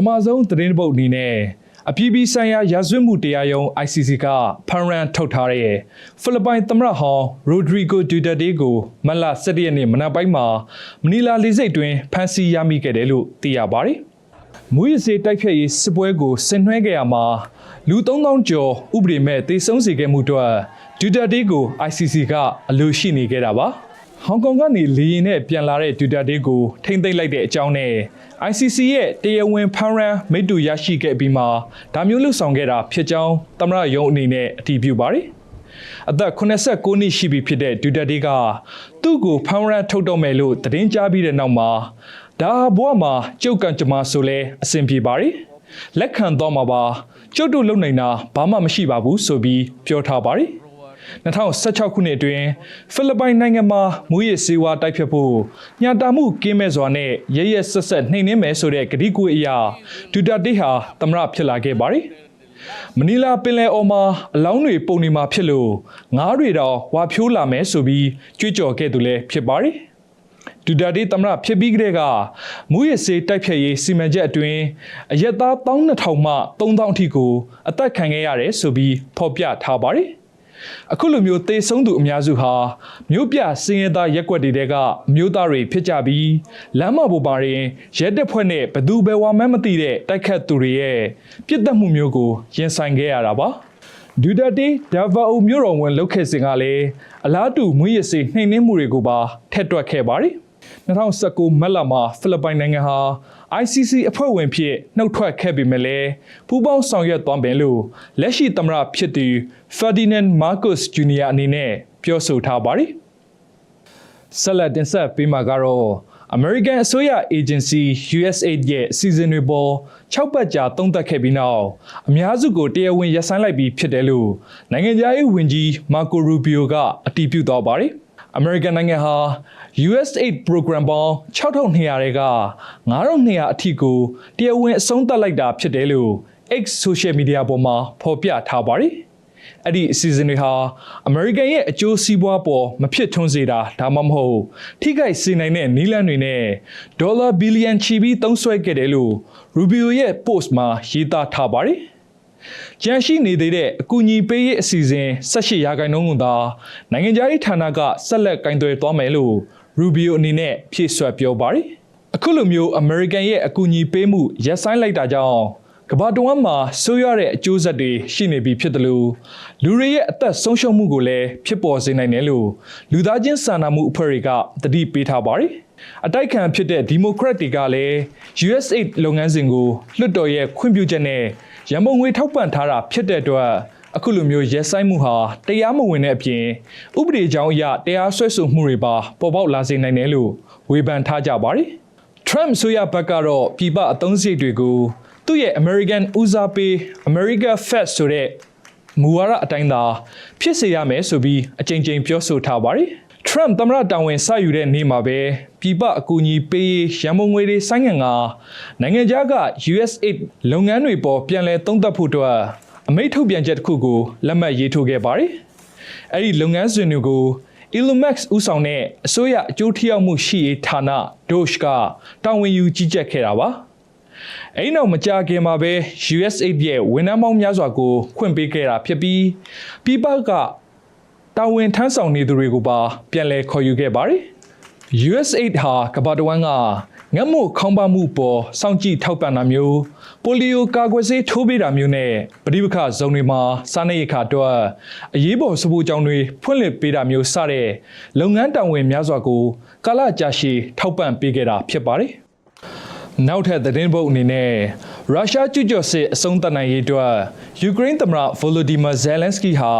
ထမဆုံးသတင်းပုတ်အနေနဲ့အပြည်ပြည်ဆိုင်ရာရာဇဝတ်မှုတရားရုံး ICC ကဖန်ရန်ထုတ်ထားတဲ့ဖိလစ်ပိုင်သမ္မတဟောင်းရိုဒရီဂိုဒူတာတေကိုမတ်လ17ရက်နေ့မနက်ပိုင်းမှာမနီလာလေဆိပ်တွင်ဖမ်းဆီးရမိခဲ့တယ်လို့သိရပါတယ်။မူရစေတိုက်ဖြတ်ရေးစစ်ပွဲကိုဆင်နွှဲခဲ့ရမှာလူ3000ကျော်ဥပဒေမဲ့တေဆုံးစေခဲ့မှုအတွက်ဒူတာတေကို ICC ကအလိုရှိနေခဲ့တာပါ။ ဟောင်ကောင်ကနေလေယာဉ်နဲ့ပြန်လာတဲ့ဒူတာတေကိုထိမ့်သိမ့်လိုက်တဲ့အကြောင်းနဲ့ ICC ရဲ့တရားဝင်ဖန်ရန်မိတ္တူရရှိခဲ့ပြီးမှဒါမျိုးလှုပ်ဆောင်ခဲ့တာဖြစ်ကြောင်းသမရယုံအနေနဲ့အတည်ပြုပါတယ်။အသက်89နှစ်ရှိပြီဖြစ်တဲ့ဒူတာတေကသူ့ကိုဖန်ရန်ထုတ်တော့မယ်လို့သတင်းကြားပြီးတဲ့နောက်မှာဒါဘဝမှာကြုတ်ကန်ကြမဆိုလဲအဆင်ပြေပါတယ်။လက်ခံတော့မှာပါကျုပ်တို့လုံနိုင်တာဘာမှမရှိပါဘူးဆိုပြီးပြောထားပါတယ်။ 2016ခုနှစ်အတွင်းဖိလစ်ပိုင်နိုင်ငံမှာမူရစ်စေဝါတိုက်ဖြတ်ဖို့ညှတာမှုကင်းမဲ့စွာနဲ့ရရဆက်ဆက်နှိမ်နှင်းမယ်ဆိုတဲ့ကတိကူအရာဒူတာတေဟာသမရဖြစ်လာခဲ့ပါတယ်။မနီလာပင်လယ်အော်မှာအလောင်းတွေပုံနေမှာဖြစ်လို့ငါးတွေတော့ဝါဖြိုးလာမယ်ဆိုပြီးကြွေးကြော်ခဲ့သူလည်းဖြစ်ပါတယ်။ဒူတာတေသမရဖြစ်ပြီးကတည်းကမူရစ်စေးတိုက်ဖြတ်ရေးစီမံချက်အတွင်းအရက်သား12000မှ3000အထိကိုအသက်ခံခဲ့ရတယ်ဆိုပြီးဖော်ပြထားပါတယ်။ အခုလိုမျိုးတေဆုံးသူအများစုဟာမြို့ပြစင်ရသားရက်ွက်တွေတဲကအမျိုးသားတွေဖြစ်ကြပြီးလမ်းမပေါ်ပါရင်ရဲတပ်ဖွဲ့နဲ့ဘသူဘယ်ဝါမှန်းမသိတဲ့တိုက်ခတ်သူတွေရဲ့ပြစ်တက်မှုမျိုးကိုရင်ဆိုင်ခဲ့ရတာပါဒူဒတီဒါဗာအိုမြို့တော်ဝင်လောက်ခဲ့စဉ်ကလည်းအလားတူမွေးရစေနှိမ်နှင်းမှုတွေကိုပါထက်တွက်ခဲ့ပါတယ်2019မတ်လမှာဖိလစ်ပိုင်နိုင်ငံဟာ ICC အဖွဲ့ဝင်ဖြစ်နှုတ်ထွက်ခဲ့ပေမဲ့လည်းပူးပေါင်းဆောင်ရွက်သွားမယ်လို့လက်ရှိသမ္မတဖြစ်သူ Ferdinand Marcos Jr. အနေနဲ့ပြောဆိုထားပါတယ်။ဆက်လက်တင်ဆက်ပေးမှာကတော့ American အစိုးရ Agency USAID ရဲ့အစီအစဉ်တွေပေါ်6ပတ်ကြာသုံးသပ်ခဲ့ပြီးနောက်အများစုကိုတရားဝင်ရပ်ဆိုင်းလိုက်ပြီးဖြစ်တယ်လို့နိုင်ငံခြားရေးဝန်ကြီး Marco Rubio ကအတည်ပြုသွားပါတယ်။ American နိုင်ငံဟာ USAID program ပေါင်း6200တဲက9200အထိကိုတရားဝင်အဆုံးသတ်လိုက်တာဖြစ်တယ်လို့ X social media ပေါ်မှာဖော်ပြထားပါတယ်။အဲ့ဒီအစီအစဉ်တွေဟာ American ရဲ့အကျိုးစီးပွားပေါ်မဖြစ်ထွန်းစေတာဒါမှမဟုတ်ထိခိုက်စေနိုင်တဲ့နည်းလမ်းတွေနဲ့ဒေါ်လာဘီလီယံချီပြီးသုံးစွဲခဲ့တယ်လို့ Rubio ရဲ့ post မှာရေးသားထားပါတယ်။ ကြန့်ရှိနေသေးတဲ့အကူအညီပေးရေးအစီအစဉ်18ရာခိုင်နှုန်းကသာနိုင်ငံခြားရေးဌာနကဆက်လက်ကင်သွယ်သွားမယ်လို့ Rubio အနေနဲ့ဖြည့်ဆွတ်ပြောပါတယ်။အခုလိုမျိုး American ရဲ့အကူအညီပေးမှုရပ်ဆိုင်းလိုက်တာကြောင့်ကမ္ဘာတဝန်းမှာဆိုးရွားတဲ့အကျိုးဆက်တွေရှိနေပြီဖြစ်တယ်လို့လူတွေရဲ့အသက်ဆုံးရှုံးမှုကိုလည်းဖြစ်ပေါ်စေနိုင်တယ်လို့လူသားချင်းစာနာမှုအဖွဲ့တွေကတတိပေးထားပါတယ်။အတိုက်ခံဖြစ်တဲ့ Democrat တွေကလည်း USAID လုပ်ငန်းစဉ်ကိုလွှတ်တော်ရဲ့ခွင့်ပြုချက်နဲ့ ရန်ပုံငွေထောက်ပံ့ထားတာဖြစ်တဲ့အတွက်အခုလိုမျိုးရဲဆိုင်မှုဟာတရားမဝင်တဲ့အပြင်ဥပဒေကြောင်းအရတရားစွဲဆိုမှုတွေပါပေါ်ပေါက်လာစေနိုင်တယ်လို့ဝေဖန်ထားကြပါတယ်။ Trump ဆိုရဘက်ကတော့ပြည်ပအသုံးစရိတ်တွေကိုသူ့ရဲ့ American ဦးစားပေး America First ဆိုတဲ့မူဝါဒအတိုင်းသာဖြစ်စေရမယ်ဆိုပြီးအကြိမ်ကြိမ်ပြောဆိုထားပါတယ်။ Trump သမ္မတတာဝန်စယူတဲ့နေ့မှာပဲပြည်ပအကူအညီပေးရေးရန်ပုံငွေတွေဆိုင်းငံ့ကနိုင်ငံခြားက USAID လုပ်ငန်းတွေပေါ်ပြန်လည်သုံးသပ်ဖို့အတွက်အမိန့်ထုတ်ပြန်ချက်တစ်ခုကိုလက်မှတ်ရေးထိုးခဲ့ပါတယ်။အဲ့ဒီလုပ်ငန်းစဉ်တွေကို Elon Musk ဦးဆောင်တဲ့အစိုးရအကျိုးထိရောက်မှုရှိရေးဌာန Doge ကတာဝန်ယူကြီးကြပ်ခဲ့တာပါ။အဲ့နောက်မကြာခင်မှာပဲ USAID ရဲ့ဝန်ထမ်းပေါင်းများစွာကိုခွင့်ပေးခဲ့တာဖြစ်ပြီးပြည်ပက တာဝန်ထမ်းဆောင်နေသူတွေကိုပါပြန်လည်ခေါ်ယူခဲ့ပါတယ်။ USAID ဟာကမ္ဘာတဝန်းကငတ်မှုခေါင်းပါမှုပေါ်စောင့်ကြည့်ထောက်ပံ့တာမျိုးပိုလီယိုကာကွယ်ဆေးထိုးပေးတာမျိုးနဲ့ပဋိပက္ခဇုံတွေမှာစားနပ်ရိက္ခာအတွက်အရေးပေါ်စပူကြောင်တွေဖွင့်လှစ်ပေးတာမျိုးစတဲ့လုပ်ငန်းတာဝန်များစွာကိုကာလကြာရှည်ထောက်ပံ့ပေးခဲ့တာဖြစ်ပါတယ်။နောက်ထပ်သတင်းပုတ်အနေနဲ့ ရုရှားကျူးကျော်စစ်အဆုံးသတ်နိုင်ရေးအတွက်ယူကရိန်းသမ္မတဗိုလိုဒီမာဇယ်လန်စကီဟာ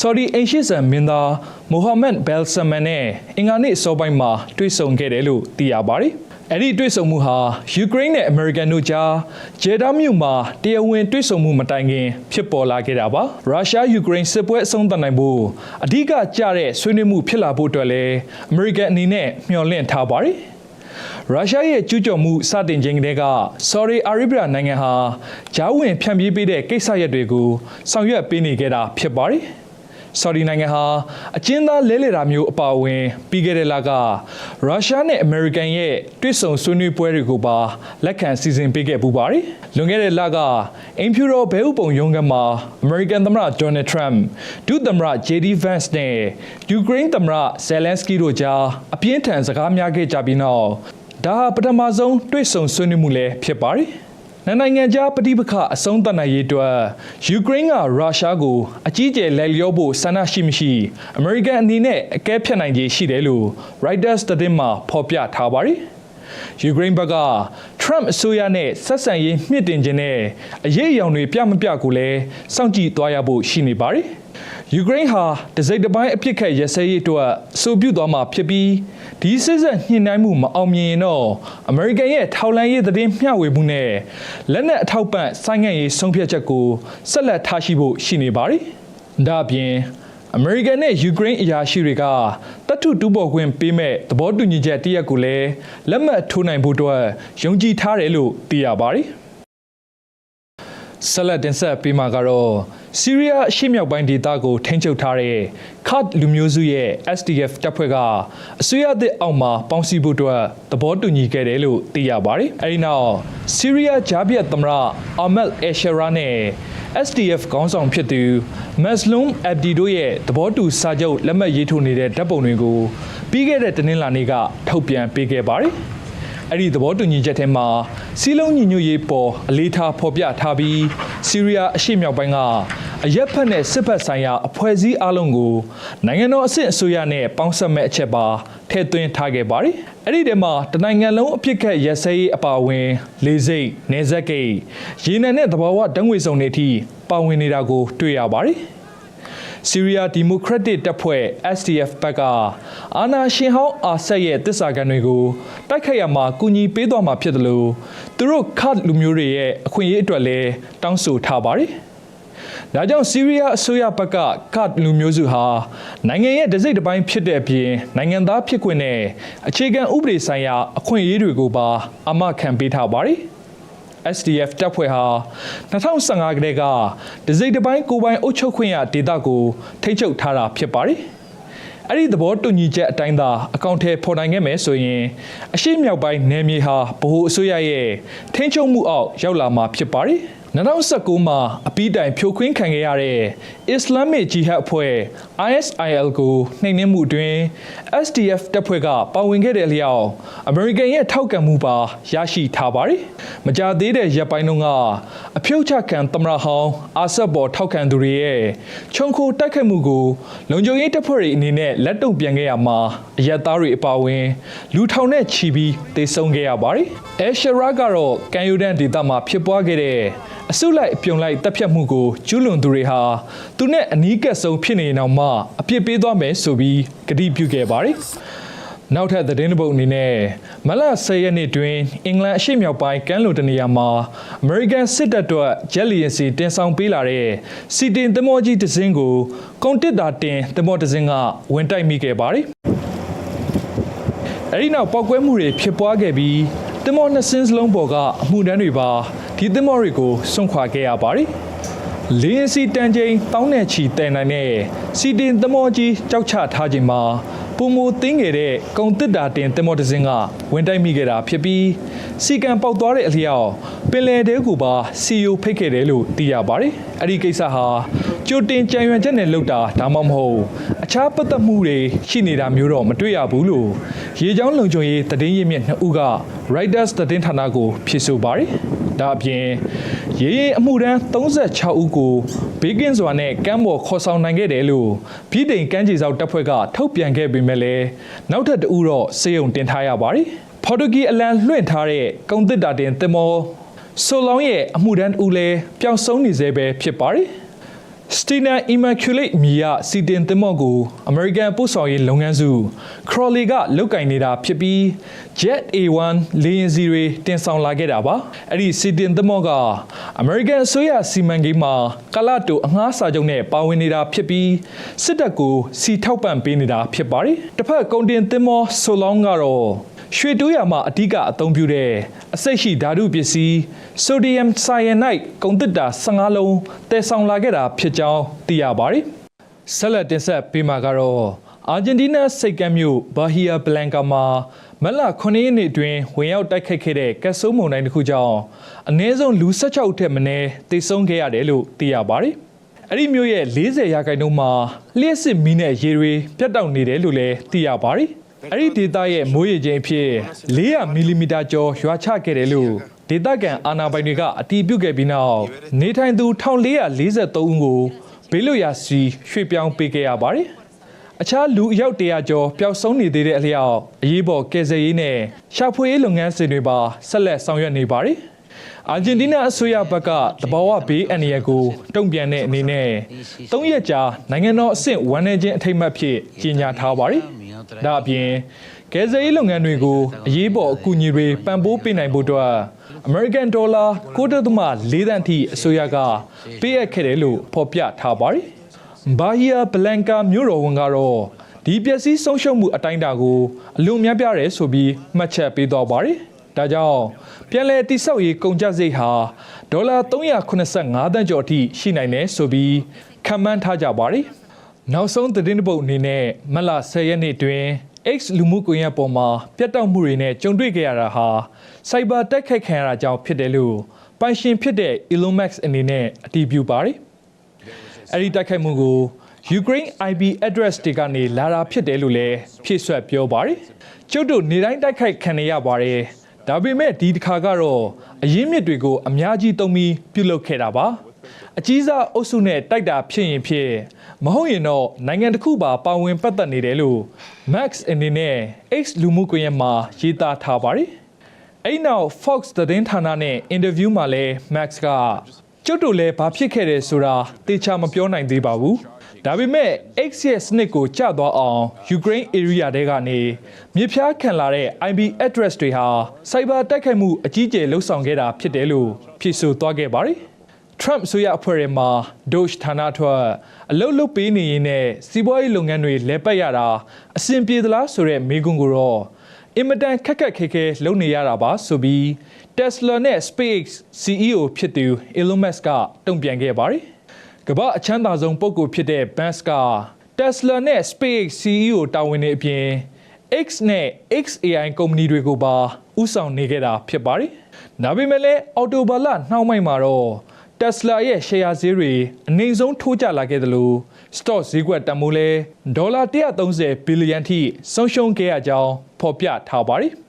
ဆော်ဒီအင်ရှိဆန်မင်းသားမိုဟာမက်ဘဲလ်ဆမန်နဲ့အင်္ဂါနေ့အစောပိုင်းမှာတွေ့ဆုံခဲ့တယ်လို့သိရပါတယ်။အဲ့ဒီတွေ့ဆုံမှုဟာယူကရိန်းနဲ့အမေရိကန်တို့ကြားဂျေဒါမြို့မှာတရားဝင်တွေ့ဆုံမှုမတိုင်ခင်ဖြစ်ပေါ်လာခဲ့တာပါရုရှားယူကရိန်းစစ်ပွဲအဆုံးသတ်နိုင်ဖို့အဓိကကျတဲ့ဆွေးနွေးမှုဖြစ်လာဖို့အတွက်လည်းအမေရိကန်အနေနဲ့မျှော်လင့်ထားပါတယ် ရုရှားရဲ့ကျူးကျော်မှုစတင်ခြင်းကတည်းကဆော်ဒီအာရေဗျနိုင်ငံဟာဂျားဝင်ဖြန့်ပြေးပေးတဲ့ကိစ္စရပ်တွေကိုဆောင်ရွက်ပေးနေခဲ့တာဖြစ်ပါတယ်။ဆော်ဒီနိုင်ငံဟာအကျဉ်းသားလဲလှယ်တာမျိုးအပါအဝင် ပြီးခဲ့တဲ့လကရုရှားနဲ့အမေရိကန်ရဲ့တွစ်ဆုံဆွေးနွေးပွဲတွေကိုပါလက်ခံစီစဉ်ပေးခဲ့ပူပါတယ်။လွန်ခဲ့တဲ့လကအင်ဖြူတော်ဘဲဥပုံရုံးခန်းမှာအမေရိကန်သမ္မတဒေါ်နယ်ထရမ်ဒုသမ္မတ JD Vance နဲ့ယူကရိန်းသမ္မတဇယ်လန်စကီတို့ကြားအပြင်းထန်စကားများခဲ့ကြပြီးနောက် ဒါဟာပထမဆုံးတွစ်ဆုံဆွေးနွေးမှုလည်းဖြစ်ပါတယ်။နိုင်ငံနိုင်ငံကြားပဋိပက္ခအဆုံးသတ်နိုင်ရေးအတွက်ယူကရိန်းကရုရှားကိုအကြီးအကျယ်လက်လျောဖို့ဆန္ဒရှိမရှိအမေရိကန်အနေနဲ့အကဲဖြတ်နိုင်ခြေရှိတယ်လို့ Reuters သတင်းမှာဖော်ပြထားပါတယ်။ ယူကရိန်းဘက်က Trump အစိုးရနဲ့ဆက်ဆံရေးမြင့်တင်ခြင်းနဲ့အရေးအယောင်တွေပြမပြကိုလည်းစောင့်ကြည့်သွားရဖို့ရှိနေပါတယ်။ယူကရိန်းဟာတစိမ့်တစ်ပိုင်းအပြစ်ခတ်ရစဲရေးအတွက်အဆိုပြုသွားမှာဖြစ်ပြီးဒီစစ်ဆက်ညှိနှိုင်းမှုမအောင်မြင်ရင်တော့အမေရိကန်ရဲ့ထောက်လှမ်းရေးသတင်းမျှဝေမှုနဲ့လက်နက်အထောက်ပံ့ဆိုင်းငံ့ရေးဆုံးဖြတ်ချက်ကိုဆက်လက်ထားရှိဖို့ရှိနေပါတယ်။ဒါ့အပြင် အမေရိကန်နဲ့ယူကရိန်းအရာရှိတွေကတတ်ထုတူပေါ်ခွင့်ပေးမဲ့သဘောတူညီချက်တရက်ကိုလည်းလက်မှတ်ထိုးနိုင်ဖို့အတွက်ယုံကြည်ထားတယ်လို့သိရပါတယ်။ဆက်လက်တင်ဆက်ပေးမှာကတော့ဆီးရီးယားအရှေ့မြောက်ပိုင်းဒေသကိုထိန်းချုပ်ထားတဲ့ခတ်လူမျိုးစုရဲ့ SDF တပ်ဖွဲ့ကအစိုးရသစ်အောက်မှာပေါင်းစည်းဖို့အတွက်သဘောတူညီခဲ့တယ်လို့သိရပါတယ်။အဲဒီနောက်ဆီးရီးယားဂျားပြတ်သမ္မတအာမက်အယ်ရှာရာနဲ့ SDF ခေါင်းဆောင်ဖြစ်သူမက်စလုံအက်ဘ်ဒီတို့ရဲ့သဘောတူစာချုပ်လက်မှတ်ရေးထိုးနေတဲ့ဓာတ်ပုံတွေကိုပြီးခဲ့တဲ့တနင်္လာနေ့ကထုတ်ပြန်ပေးခဲ့ပါတယ်။အဲ့ဒီသဘောတူညီချက်ထဲမှာစီးလုံးညီညွတ်ရေးပေါ်အလေးထားဖော်ပြထားပြီးဆီးရီးယားအရှေ့မြောက်ပိုင်းက အရက်ဖက်နဲ့စစ်ဖက်ဆိုင်ရာအဖွဲ့အစည်းအလုံးကိုနိုင်ငံတော်အဆင့်အစိုးရနဲ့ပေါင်းစပ်မဲ့အချက်ပါထည့်သွင်းထားခဲ့ပါတယ်။အဲ့ဒီထဲမှာတနိုင်ငံလုံးအပြစ်ခတ်ရက်စဲရေးအပါအဝင်လေစိတ်၊နေဆက်ကိတ်ရေနံနဲ့သဘာဝဓာတ်ငွေစုံတွေအထိပါဝင်နေတာကိုတွေ့ရပါတယ်။ဆီးရီးယားဒီမိုကရက်တစ်တပ်ဖွဲ့ SDF ဘက်ကအာနာရှင်ဟောင်းအာဆက်ရဲ့တစ္ဆာကန်တွေကိုတိုက်ခိုက်ရမှာကူညီပေးသွားမှာဖြစ်တယ်လို့သူတို့ခတ်လူမျိုးတွေရဲ့အခွင့်အရေးအတွက်လည်းတောင်းဆိုထားပါတယ်။ ဒါကြောင့်ဆီးရီးယားအစိုးရဘက်ကကတ်လူမျိုးစုဟာနိုင်ငံရဲ့ဒစိမ့်တစ်ပိုင်းဖြစ်တဲ့အပြင်နိုင်ငံသားဖြစ်ခွင့်နဲ့အခြေခံဥပဒေဆိုင်ရာအခွင့်အရေးတွေကိုပါအမခံပေးထားပါတယ်။ SDF တပ်ဖွဲ့ဟာ2015ကတည်းကဒစိမ့်တစ်ပိုင်းကိုပိုင်အုပ်ချုပ်ခွင့်ရဒေသကိုထိန်းချုပ်ထားတာဖြစ်ပါတယ်။အဲ့ဒီသဘောတူညီချက်အတိုင်းသာအကောင့်ထဲပေါ်နိုင်ခဲ့မယ်ဆိုရင်အရှိမြောက်ပိုင်းနယ်မြေဟာဗဟိုအစိုးရရဲ့ထိန်းချုပ်မှုအောက်ရောက်လာမှာဖြစ်ပါတယ်။ 2019မှာအပီးတိုင်ဖြိုခွင်းခံခဲ့ရတဲ့အစ္စလာမစ်ဂျီဟတ်အဖွဲ့ ISIL ကိုနှိမ်နင်းမှုအတွင်း SDF တပ်ဖွဲ့ကပါဝင်ခဲ့တဲ့အလျောက်အမေရိကန်ရဲ့ထောက်ခံမှုပါရရှိထားပါတယ်။မကြသေးတဲ့ရက်ပိုင်းတုန်းကအဖြုတ်ချခံသမ္မတဟောင်းအာဆတ်ဘော်ထောက်ခံသူတွေရဲ့ခြုံခိုတိုက်ခတ်မှုကိုလုံခြုံရေးတပ်ဖွဲ့တွေအနေနဲ့လက်တုံ့ပြန်ခဲ့ရမှာအရက်သားတွေအပါအဝင် လူထောင်နဲ့ချီပြီးတေဆုံးခဲ့ရပါတယ်။အဲရှရာကတော့ကန်ယူဒန်ဒေသမှာဖြစ်ပွားခဲ့တဲ့အစုလိုက်အပြုံလိုက်တပ်ဖြတ်မှုကိုကျူးလွန်သူတွေဟာသူနဲ့အနီးကပ်ဆုံးဖြစ်နေအောင်မှအပြစ်ပေးသွားမယ်ဆိုပြီးကတိပြုခဲ့ပါတယ်။နောက်ထပ်သတင်းတစ်ပုဒ်အနေနဲ့မလ10ရက်နေ့တွင်အင်္ဂလန်အရှေ့မြောက်ပိုင်းကမ်းလွန်တနေရာမှာအမေရိကန်စစ်တပ်တို့ဂျက်လီယန်စီတင်ဆောင်ပေးလာတဲ့စီတင်သင်္ဘောကြီးတစ်စင်းကိုကုန်တစ်တာတင်သင်္ဘောတစ်စင်းကဝင်တိုက်မိခဲ့ပါတယ်။အဲဒီနောက်ပောက်ကွဲမှုတွေဖြစ်ပွားခဲ့ပြီးသင်္ဘောနှစ်စင်းစလုံးပေါ်ကအမှုတန်းတွေပါ ဒီသင်္ဘောတွေကိုစွန့်ခွာခဲ့ရပါတယ်။လင်းစီတန်ချိန်တောင်းနဲ့ချီတန်နိုင်တဲ့စီတင်သမောကြီးကြောက်ချထားခြင်းမှာပုံမတင်းငယ်တဲ့ကုံတစ်တာတင်သမောတစ်စင်းကဝင်တိုက်မိခဲ့တာဖြစ်ပြီးစီကံပေါက်သွားတဲ့အလျောက်ပင်လယ်တဲကိုပါစီယိုဖိတ်ခဲ့တယ်လို့သိရပါတယ်။အဲ့ဒီကိစ္စဟာကြိုတင်ကြံရွယ်ချက်နဲ့လုပ်တာဒါမှမဟုတ်အခြားပတ်သက်မှုတွေရှိနေတာမျိုးတော့မတွေ့ရဘူးလို့ရေချောင်းလုံခြုံရေးသတင်းရင်းမြစ်နှစ်ဦးက Reuters သတင်းဌာနကိုဖြေဆိုပါတယ်။ ဒါအပြင်ရေရင်အမှုတန်း36ဦးကိုဘေးကင်းစွာနဲ့ကမ်းပေါ်ခေါ်ဆောင်နိုင်ခဲ့တယ်လို့ပြည်တိုင်ကမ်းခြေစောက်တပ်ဖွဲ့ကထုတ်ပြန်ခဲ့ပေမဲ့လည်းနောက်ထပ်တဦးတော့စေယုံတင်ထားရပါတယ်။ပေါ်တူဂီအလံလွှင့်ထားတဲ့ကုံတစ်တာတင်သင်္ဘောဆိုလောင်းရဲ့အမှုတန်းဦးလည်းပျောက်ဆုံးနေသေးပဲဖြစ်ပါတယ်။ စတီနာအီမာကျူလိတ်မြေရစီတင်သင်္ဘောကိုအမေရိကန်ပို့ဆောင်ရေးလုပ်ငန်းစုခရော်လီကလုတ်ကင်နေတာဖြစ်ပြီး Jet A1 လေယာဉ်စီတွေတင်ဆောင်လာခဲ့တာပါအဲ့ဒီစီတင်သင်္ဘောကအမေရိကန်အစိုးရစီမံကိန်းမှာကလတိုအငှားစာချုပ်နဲ့ပါဝင်နေတာဖြစ်ပြီးစစ်တပ်ကိုစီထောက်ပံ့ပေးနေတာဖြစ်ပါတယ်တစ်ဖက်ကုန်တင်သင်္ဘောဆိုလောင်းကတော့ ရွှေတိုးရမှာအဓိကအသုံးပြုတဲ့အစိတ်ရှိဓာတုပစ္စည်းဆိုဒီယမ်ဆိုင်ယနိုက်ကုန်တစ်တာ15လုံးတည်ဆောင်လာခဲ့တာဖြစ်ကြောင်းသိရပါတယ်။ဆက်လက်တင်ဆက်ပေးမှာကတော့အာဂျင်တီးနားစိတ်ကမ်းမြို့ဘာဟီယာဘလန်ကာမှာမက်လာ9ရက်နေ့အတွင်းဝင်ရောက်တိုက်ခိုက်ခဲ့တဲ့ကက်ဆိုးမုန်တိုင်းတစ်ခုကြောင့်အနည်းဆုံးလူ16ဦးထက်မနည်းသေဆုံးခဲ့ရတယ်လို့သိရပါတယ်။အဲ့ဒီမြို့ရဲ့40ရာခိုင်နှုန်းမှာလျှက်စစ်မီးနဲ့ရေတွေပြတ်တောက်နေတယ်လို့လည်းသိရပါတယ်။ အဲ့ဒီဒေသရဲ့မိုးရေချိန်အဖြစ်400မီလီမီတာကျော်ရွာချခဲ့တယ်လို့ဒေသခံအာဏာပိုင်တွေကအတည်ပြုခဲ့ပြီးနောက်နေထိုင်သူ1443ဦးကိုဘေးလွတ်ရာစီရွှေ့ပြောင်းပေးခဲ့ရပါတယ်။အခြားလူအယောက်တရာကျော်ပျောက်ဆုံးနေသေးတဲ့အလျောက်အရေးပေါ်ကယ်ဆယ်ရေးနဲ့ရှာဖွေရေးလုပ်ငန်းစဉ်တွေပါဆက်လက်ဆောင်ရွက်နေပါတယ်။အာဂျင်တီးနားအစိုးရဘက်ကတဘာဝဘေးအန္တရာယ်ကိုတုံ့ပြန်တဲ့အနေနဲ့၃ရက်ကြာနိုင်ငံတော်အဆင့်ဝန်내ချင်းအထိမ်းအမှတ်ဖြစ်ကြီးညာထားပါတယ်။ ဒါအပြင်ကယ်ဆယ်ရေးလုပ်ငန်းတွေကိုအရေးပေါ်အကူအညီတွေပံ့ပိုးပေးနိုင်ဖို့အတွက်အမေရိကန်ဒေါ်လာ9.4သန်းထိအစိုးရကပေးအပ်ခဲ့တယ်လို့ဖော်ပြထားပါတယ်။ဘာဟီယာဘလန်ကာမြို့တော်ဝန်ကတော့ဒီပျက်စီးဆုံးရှုံးမှုအတိုင်းအတာကိုအလွန်များပြားတယ်ဆိုပြီးမှတ်ချက်ပေးသွားပါတယ်။ဒါကြောင့်ပြန်လည်တိဆောက်ရေးကုန်ကျစရိတ်ဟာဒေါ်လာ385သန်းကျော်အထိရှိနိုင်တယ်ဆိုပြီးခန့်မှန်းထားကြပါတယ်။ နောက်ဆုံးသတင်းတစ်ပုဒ်အနေနဲ့မတ်လ10ရက်နေ့တွင် X လူမှုကွန်ရက်ပေါ်မှာပြတ်တောက်မှုတွေနဲ့ကြုံတွေ့ခဲ့ရတာဟာစိုက်ဘာတိုက်ခိုက်ခံရတာကြောင့်ဖြစ်တယ်လို့ပိုင်ရှင်ဖြစ်တဲ့ Elon Musk အနေနဲ့အတည်ပြုပါတယ်။အဲ့ဒီတိုက်ခိုက်မှုကို Ukraine IP address တွေကနေလာတာဖြစ်တယ်လို့လည်းဖြည့်ဆွတ်ပြောပါတယ်။ကျုပ်တို့နေတိုင်းတိုက်ခိုက်ခံနေရပါတယ်။ဒါပေမဲ့ဒီတစ်ခါကတော့အရင်းမြစ်တွေကိုအများကြီးသုံးပြီးပြုလုပ်ခဲ့တာပါ။ အကြီးစားအုပ်စုနဲ့တိုက်တာဖြစ်ရင်ဖြစ်မဟုတ်ရင်တော့နိုင်ငံတစ်ခုပါပါဝင်ပတ်သက်နေတယ်လို့ Max အနေနဲ့ X လူမှုကွန်ရက်မှာရေးသားထားပါတယ်။အဲ့နောက် Fox သတင်းဌာနနဲ့အင်တာဗျူးမှာလဲ Max ကကျုပ်တို့လည်းဘာဖြစ်ခဲ့တယ်ဆိုတာတေချာမပြောနိုင်သေးပါဘူး။ဒါပေမဲ့ X ရဲ့စနစ်ကိုကျသွားအောင် Ukraine area တွေကနေမြေဖြားခံလာတဲ့ IP address တွေဟာ cyber တိုက်ခိုက်မှုအကြီးအကျယ်လှုပ်ဆောင်ခဲ့တာဖြစ်တယ်လို့ဖြေဆိုသွားခဲ့ပါတယ်။ Trump ဆိုရအဖွဲ့ထဲမှာ Doge ဌာနထွက်အလုတ်လုတ်ပေးနေရင်နဲ့စီးပွားရေးလုပ်ငန်းတွေလဲပတ်ရတာအဆင်ပြေသလားဆိုတဲ့မေးခွန်းကိုတော့အင်မတန်ခက်ခက်ခဲခဲလုပ်နေရတာပါဆိုပြီး Tesla နဲ့ SpaceX CEO ဖြစ်သူ Elon Musk ကတုံ့ပြန်ခဲ့ပါတယ်။ကမ္ဘာအချမ်းသာဆုံးပုဂ္ဂိုလ်ဖြစ်တဲ့ Musk က Tesla နဲ့ SpaceX CEO တာဝန်တွေအပြင် X နဲ့ XAI ကုမ္ပဏီတွေကိုပါဥဆောင်နေခဲ့တာဖြစ်ပါတယ်။ဒါပေမဲ့လည်းအော်တိုဘာလနှောင်းပိုင်းမှာတော့ Tesla ရဲ့ share ဈေးတွေအနည်းဆုံးထိုးကျလာခဲ့တယ်လို့ stock ဈေးကွက်တန်ဖိုးလဲဒေါ်လာ130ဘီလီယံထိဆုံးရှုံးခဲ့ရကြောင်းဖော်ပြထားပါတယ်။